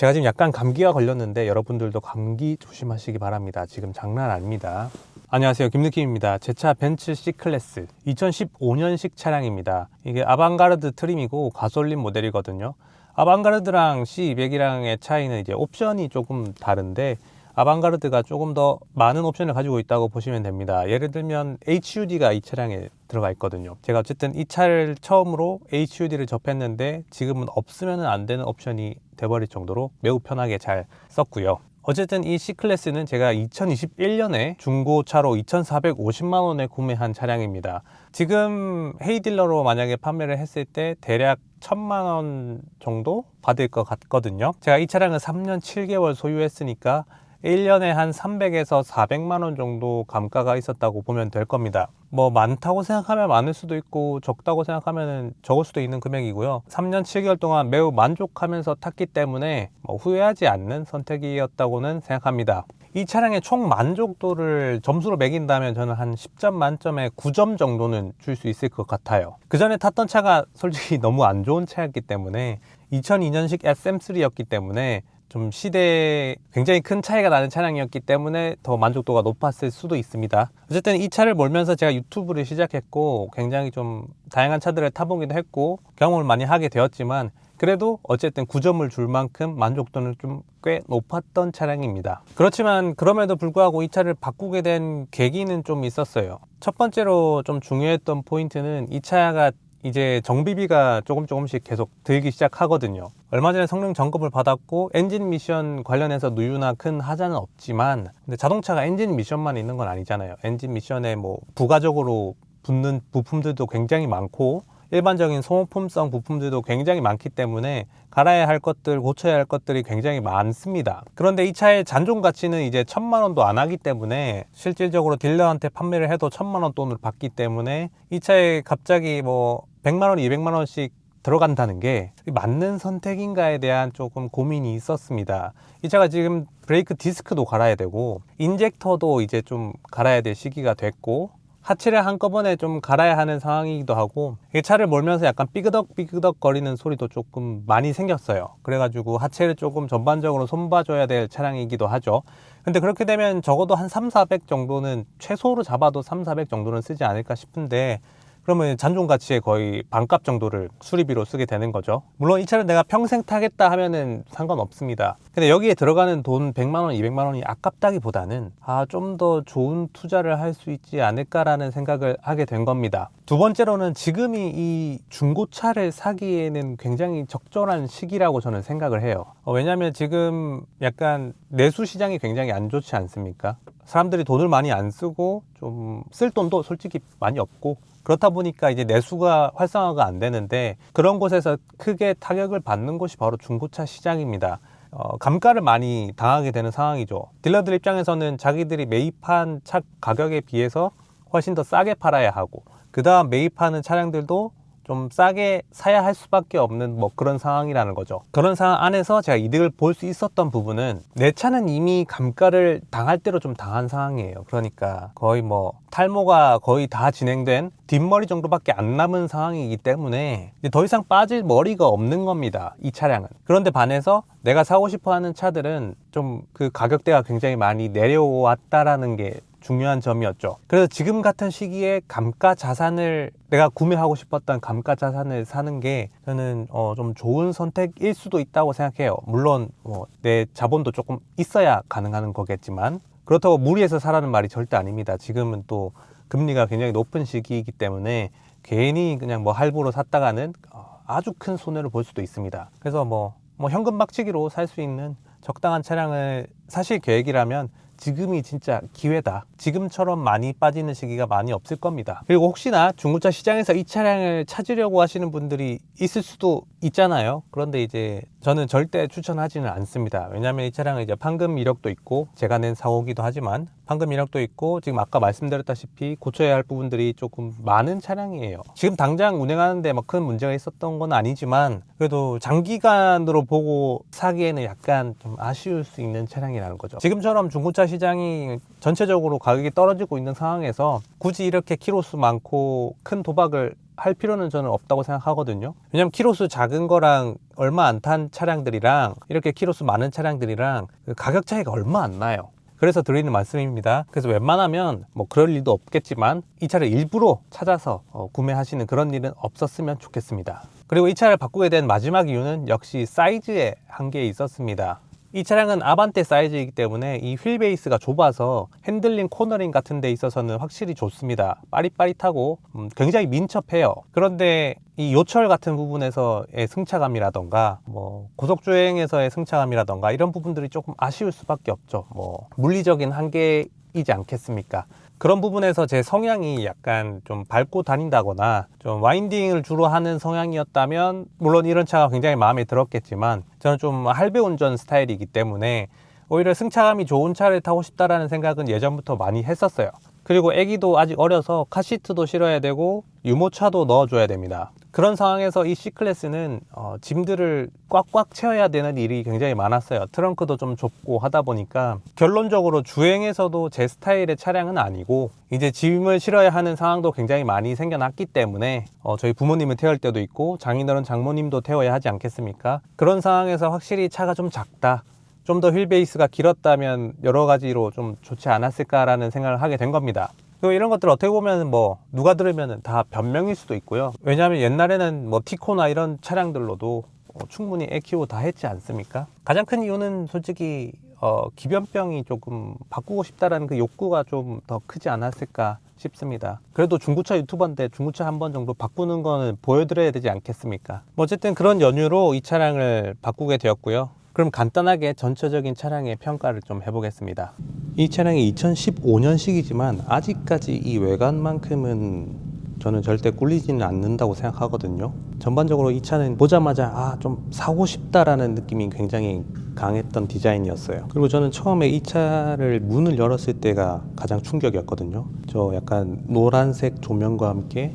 제가 지금 약간 감기가 걸렸는데 여러분들도 감기 조심하시기 바랍니다. 지금 장난 아닙니다. 안녕하세요. 김느낌입니다. 제 차 벤츠 C클래스 2015년식 차량입니다. 이게 아방가르드 트림이고 가솔린 모델이거든요. 아방가르드랑 C200이랑의 차이는 이제 옵션이 조금 다른데 아방가르드가 조금 더 많은 옵션을 가지고 있다고 보시면 됩니다. 예를 들면 HUD가 이 차량에 들어가 있거든요. 제가 어쨌든 이 차를 처음으로 HUD를 접했는데 지금은 없으면 안 되는 옵션이 돼버릴 정도로 매우 편하게 잘 썼고요. 어쨌든 이 C클래스는 제가 2021년에 중고차로 2,450만 원에 구매한 차량입니다. 지금 헤이딜러로 만약에 판매를 했을 때 대략 1,000만 원 정도 받을 것 같거든요. 제가 이 차량을 3년 7개월 소유했으니까 1년에 한 300에서 400만 원 정도 감가가 있었다고 보면 될 겁니다. 뭐 많다고 생각하면 많을 수도 있고 적다고 생각하면 적을 수도 있는 금액이고요. 3년 7개월 동안 매우 만족하면서 탔기 때문에 뭐 후회하지 않는 선택이었다고는 생각합니다. 이 차량의 총 만족도를 점수로 매긴다면 저는 한 10점 만점에 9점 정도는 줄 수 있을 것 같아요. 그 전에 탔던 차가 솔직히 너무 안 좋은 차였기 때문에 2002년식 SM3였기 때문에 좀 시대에 굉장히 큰 차이가 나는 차량이었기 때문에 더 만족도가 높았을 수도 있습니다. 어쨌든 이 차를 몰면서 제가 유튜브를 시작했고 굉장히 좀 다양한 차들을 타보기도 했고 경험을 많이 하게 되었지만 그래도 어쨌든 9점을 줄 만큼 만족도는 좀 꽤 높았던 차량입니다. 그렇지만 그럼에도 불구하고 이 차를 바꾸게 된 계기는 좀 있었어요. 첫 번째로 좀 중요했던 포인트는 이 차가 이제 정비비가 조금 조금씩 계속 들기 시작하거든요. 얼마 전에 성능 점검을 받았고 엔진 미션 관련해서 누유나 큰 하자는 없지만 근데 자동차가 엔진 미션만 있는 건 아니잖아요. 엔진 미션에 뭐 부가적으로 붙는 부품들도 굉장히 많고 일반적인 소모품성 부품들도 굉장히 많기 때문에 갈아야 할 것들, 고쳐야 할 것들이 굉장히 많습니다. 그런데 이 차의 잔존 가치는 이제 천만 원도 안 하기 때문에 실질적으로 딜러한테 판매를 해도 천만 원 돈을 받기 때문에 이 차에 갑자기 뭐 100만 원, 200만 원씩 들어간다는 게 맞는 선택인가에 대한 조금 고민이 있었습니다. 이 차가 지금 브레이크 디스크도 갈아야 되고 인젝터도 이제 좀 갈아야 될 시기가 됐고 하체를 한꺼번에 좀 갈아야 하는 상황이기도 하고 차를 몰면서 약간 삐그덕 삐그덕 거리는 소리도 조금 많이 생겼어요 그래가지고 하체를 조금 전반적으로 손봐줘야 될 차량이기도 하죠 근데 그렇게 되면 적어도 한 3, 400 정도는 최소로 잡아도 3, 400 정도는 쓰지 않을까 싶은데 그러면 잔존 가치의 거의 반값 정도를 수리비로 쓰게 되는 거죠. 물론 이 차를 내가 평생 타겠다 하면은 상관없습니다. 근데 여기에 들어가는 돈 100만 원, 200만 원이 아깝다기보다는 아, 좀 더 좋은 투자를 할 수 있지 않을까라는 생각을 하게 된 겁니다. 두 번째로는 지금이 이 중고차를 사기에는 굉장히 적절한 시기라고 저는 생각을 해요. 어, 왜냐하면 지금 약간 내수 시장이 굉장히 안 좋지 않습니까? 사람들이 돈을 많이 안 쓰고 좀 쓸 돈도 솔직히 많이 없고 그렇다 보니까 이제 내수가 활성화가 안 되는데 그런 곳에서 크게 타격을 받는 곳이 바로 중고차 시장입니다. 어, 감가를 많이 당하게 되는 상황이죠. 딜러들 입장에서는 자기들이 매입한 차 가격에 비해서 훨씬 더 싸게 팔아야 하고 그 다음 매입하는 차량들도 좀 싸게 사야 할 수밖에 없는 뭐 그런 상황이라는 거죠. 그런 상황 안에서 제가 이득을 볼 수 있었던 부분은 내 차는 이미 감가를 당할 대로 좀 당한 상황이에요. 그러니까 거의 뭐 탈모가 거의 다 진행된 뒷머리 정도밖에 안 남은 상황이기 때문에 더 이상 빠질 머리가 없는 겁니다. 이 차량은. 그런데 반해서 내가 사고 싶어 하는 차들은 좀 그 가격대가 굉장히 많이 내려왔다라는 게 중요한 점이었죠. 그래서 지금 같은 시기에 감가 자산을 내가 구매하고 싶었던 감가 자산을 사는 게 저는 어 좀 좋은 선택일 수도 있다고 생각해요. 물론 뭐 내 자본도 조금 있어야 가능한 거겠지만 그렇다고 무리해서 사라는 말이 절대 아닙니다. 지금은 또 금리가 굉장히 높은 시기이기 때문에 괜히 그냥 뭐 할부로 샀다가는 어, 아주 큰 손해를 볼 수도 있습니다. 그래서 뭐, 뭐 현금 박치기로 살 수 있는 적당한 차량을 사실 계획이라면 지금이 진짜 기회다. 지금처럼 많이 빠지는 시기가 많이 없을 겁니다. 그리고 혹시나 중고차 시장에서 이 차량을 찾으려고 하시는 분들이 있을 수도 있잖아요. 그런데 이제 저는 절대 추천하지는 않습니다. 왜냐하면 이 차량은 이제 판금 이력도 있고 제가 낸 사고기도 하지만 판금 이력도 있고 지금 아까 말씀드렸다시피 고쳐야 할 부분들이 조금 많은 차량이에요. 지금 당장 운행하는데 막 큰 문제가 있었던 건 아니지만 그래도 장기간으로 보고 사기에는 약간 좀 아쉬울 수 있는 차량이라는 거죠. 지금처럼 중고차 시장이 전체적으로 가격이 떨어지고 있는 상황에서 굳이 이렇게 키로수 많고 큰 도박을 할 필요는 저는 없다고 생각하거든요. 왜냐면 키로수 작은 거랑 얼마 안 탄 차량들이랑 이렇게 키로수 많은 차량들이랑 그 가격 차이가 얼마 안 나요. 그래서 드리는 말씀입니다. 그래서 웬만하면 뭐 그럴 일도 없겠지만 이 차를 일부러 찾아서 어, 구매하시는 그런 일은 없었으면 좋겠습니다. 그리고 이 차를 바꾸게 된 마지막 이유는 역시 사이즈에 한계에 있었습니다. 이 차량은 아반떼 사이즈이기 때문에 이 휠 베이스가 좁아서 핸들링 코너링 같은 데 있어서는 확실히 좋습니다. 빠릿빠릿하고 음, 굉장히 민첩해요. 그런데 이 요철 같은 부분에서의 승차감이라던가 뭐 고속 주행에서의 승차감이라던가 이런 부분들이 조금 아쉬울 수밖에 없죠. 뭐 물리적인 한계 이지 않겠습니까? 그런 부분에서 제 성향이 약간 좀 밟고 다닌다거나 좀 와인딩을 주로 하는 성향이었다면 물론 이런 차가 굉장히 마음에 들었겠지만 저는 좀 할배 운전 스타일이기 때문에 오히려 승차감이 좋은 차를 타고 싶다라는 생각은 예전부터 많이 했었어요. 그리고 아기도 아직 어려서 카시트도 실어야 되고 유모차도 넣어줘야 됩니다. 그런 상황에서 이 C클래스는 어, 짐들을 꽉꽉 채워야 되는 일이 굉장히 많았어요. 트렁크도 좀 좁고 하다 보니까 결론적으로 주행에서도 제 스타일의 차량은 아니고 이제 짐을 실어야 하는 상황도 굉장히 많이 생겨났기 때문에 어, 저희 부모님을 태울 때도 있고 장인어른 장모님도 태워야 하지 않겠습니까? 그런 상황에서 확실히 차가 좀 작다. 좀 더 휠 베이스가 길었다면 여러 가지로 좀 좋지 않았을까라는 생각을 하게 된 겁니다. 그리고 이런 것들 어떻게 보면 뭐 누가 들으면 다 변명일 수도 있고요. 왜냐하면 옛날에는 뭐 티코나 이런 차량들로도 어, 충분히 애 키우고 다 했지 않습니까? 가장 큰 이유는 솔직히 어, 기변병이 조금 바꾸고 싶다라는 그 욕구가 좀 더 크지 않았을까 싶습니다. 그래도 중고차 유튜버인데 중고차 한 번 정도 바꾸는 거는 보여드려야 되지 않겠습니까? 뭐 어쨌든 그런 연유로 이 차량을 바꾸게 되었고요. 그럼 간단하게 전체적인 차량의 평가를 좀 해보겠습니다. 이 차량이 2015년식이지만 아직까지 이 외관만큼은 저는 절대 꿀리지는 않는다고 생각하거든요. 전반적으로 이 차는 보자마자 아, 좀 사고 싶다라는 느낌이 굉장히 강했던 디자인이었어요. 그리고 저는 처음에 이 차를 문을 열었을 때가 가장 충격이었거든요. 저 약간 노란색 조명과 함께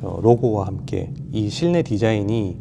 저 로고와 함께 이 실내 디자인이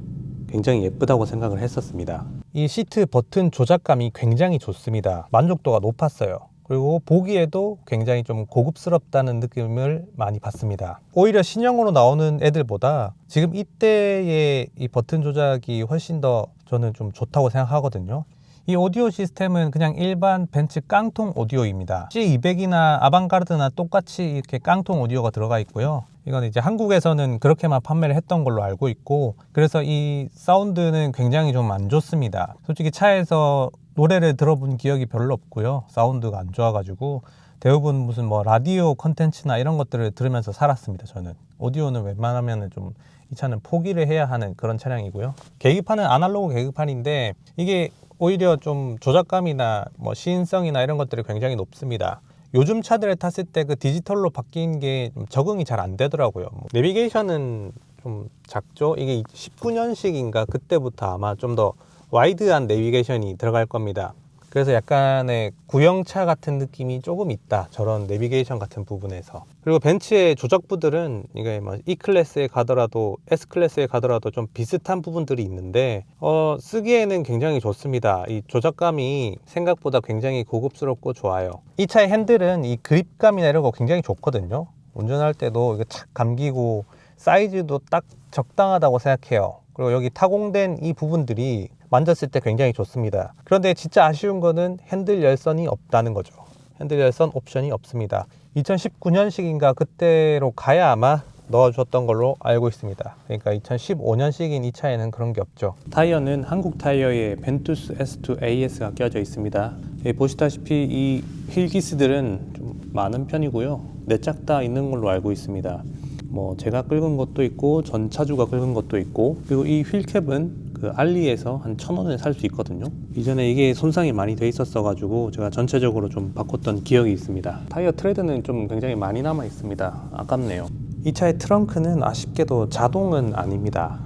굉장히 예쁘다고 생각을 했었습니다. 이 시트 버튼 조작감이 굉장히 좋습니다. 만족도가 높았어요. 그리고 보기에도 굉장히 좀 고급스럽다는 느낌을 많이 받습니다. 오히려 신형으로 나오는 애들보다 지금 이때의 이 버튼 조작이 훨씬 더 저는 좀 좋다고 생각하거든요. 이 오디오 시스템은 그냥 일반 벤츠 깡통 오디오입니다. C200이나 아방가르드나 똑같이 이렇게 깡통 오디오가 들어가 있고요. 이건 이제 한국에서는 그렇게만 판매를 했던 걸로 알고 있고 그래서 이 사운드는 굉장히 좀 안 좋습니다. 솔직히 차에서 노래를 들어본 기억이 별로 없고요. 사운드가 안 좋아가지고 대부분 무슨 뭐 라디오 컨텐츠나 이런 것들을 들으면서 살았습니다. 저는 오디오는 웬만하면은 좀이 차는 포기를 해야 하는 그런 차량이고요. 계기판은 아날로그 계기판인데 이게 오히려 좀 조작감이나 뭐 시인성이나 이런 것들이 굉장히 높습니다. 요즘 차들을 탔을 때 그 디지털로 바뀐 게좀 적응이 잘 안 되더라고요. 뭐 내비게이션은 좀 작죠. 이게 19년식인가 그때부터 아마 좀 더 와이드한 내비게이션이 들어갈 겁니다. 그래서 약간의 구형차 같은 느낌이 조금 있다. 저런 내비게이션 같은 부분에서. 그리고 벤츠의 조작부들은 이게 뭐 E 클래스에 가더라도 S 클래스에 가더라도 좀 비슷한 부분들이 있는데 어, 쓰기에는 굉장히 좋습니다. 이 조작감이 생각보다 굉장히 고급스럽고 좋아요. 이 차의 핸들은 이 그립감이나 이런 거 굉장히 좋거든요. 운전할 때도 이게 착 감기고 사이즈도 딱 적당하다고 생각해요. 그리고 여기 타공된 이 부분들이 만졌을 때 굉장히 좋습니다. 그런데 진짜 아쉬운 거는 핸들 열선이 없다는 거죠. 핸들 열선 옵션이 없습니다. 2019년식인가 그때로 가야 아마 넣어줬던 걸로 알고 있습니다. 그러니까 2015년식인 이 차에는 그런 게 없죠. 타이어는 한국 타이어에 벤투스 S2 AS가 껴져 있습니다. 예, 보시다시피 이 휠기스들은 좀 많은 편이고요. 네짝 다 있는 걸로 알고 있습니다. 뭐 제가 긁은 것도 있고 전 차주가 긁은 것도 있고 그리고 이 휠캡은 그 알리에서 한 천 원에 살 수 있거든요. 이전에 이게 손상이 많이 돼 있었어 가지고 제가 전체적으로 좀 바꿨던 기억이 있습니다. 타이어 트레드는 좀 굉장히 많이 남아 있습니다. 아깝네요. 이 차의 트렁크는 아쉽게도 자동은 아닙니다.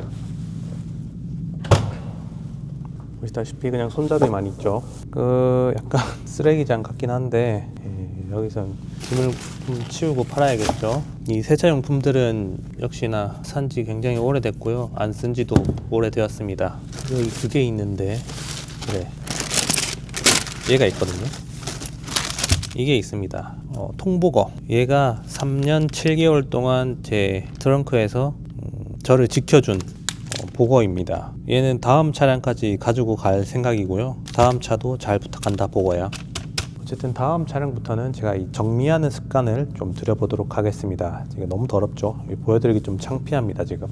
보시다시피 그냥 손잡이만 있죠. 그 약간 쓰레기장 같긴 한데 예, 여기서 짐을 좀 치우고 팔아야겠죠. 이 세차용품들은 역시나 산지 굉장히 오래됐고요. 안 쓴지도 오래되었습니다. 여기 그게 있는데 그래 얘가 있거든요. 이게 있습니다. 어, 통보거. 얘가 3년 7개월 동안 제 트렁크에서 음, 저를 지켜준 어, 보거입니다. 얘는 다음 차량까지 가지고 갈 생각이고요. 다음 차도 잘 부탁한다 보거야. 어쨌든 다음 차량부터는 제가 이 정리하는 습관을 좀 들여보도록 하겠습니다. 지금 너무 더럽죠? 보여드리기 좀 창피합니다 지금.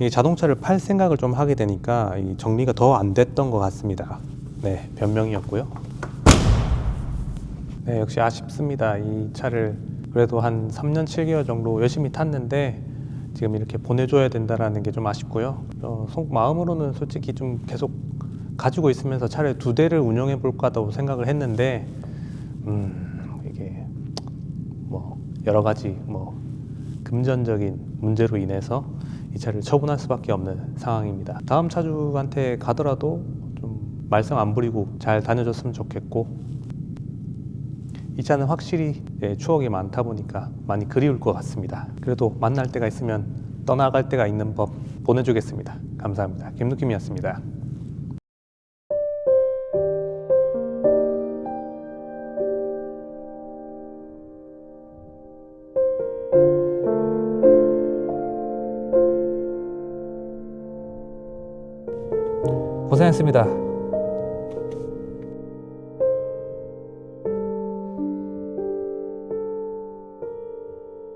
이 자동차를 팔 생각을 좀 하게 되니까 이 정리가 더 안 됐던 것 같습니다. 네, 변명이었고요. 네, 역시 아쉽습니다. 이 차를 그래도 한 3년 7개월 정도 열심히 탔는데 지금 이렇게 보내줘야 된다라는 게 좀 아쉽고요. 어, 속 마음으로는 솔직히 좀 계속 가지고 있으면서 차를 두 대를 운영해 볼까도 생각을 했는데 음, 이게 뭐 여러 가지 뭐 금전적인 문제로 인해서 이 차를 처분할 수밖에 없는 상황입니다. 다음 차주한테 가더라도 좀 말썽 안 부리고 잘 다녀줬으면 좋겠고 이 차는 확실히 예, 추억이 많다 보니까 많이 그리울 것 같습니다. 그래도 만날 때가 있으면 떠나갈 때가 있는 법 보내주겠습니다. 감사합니다. 김누김이었습니다. 고생했습니다.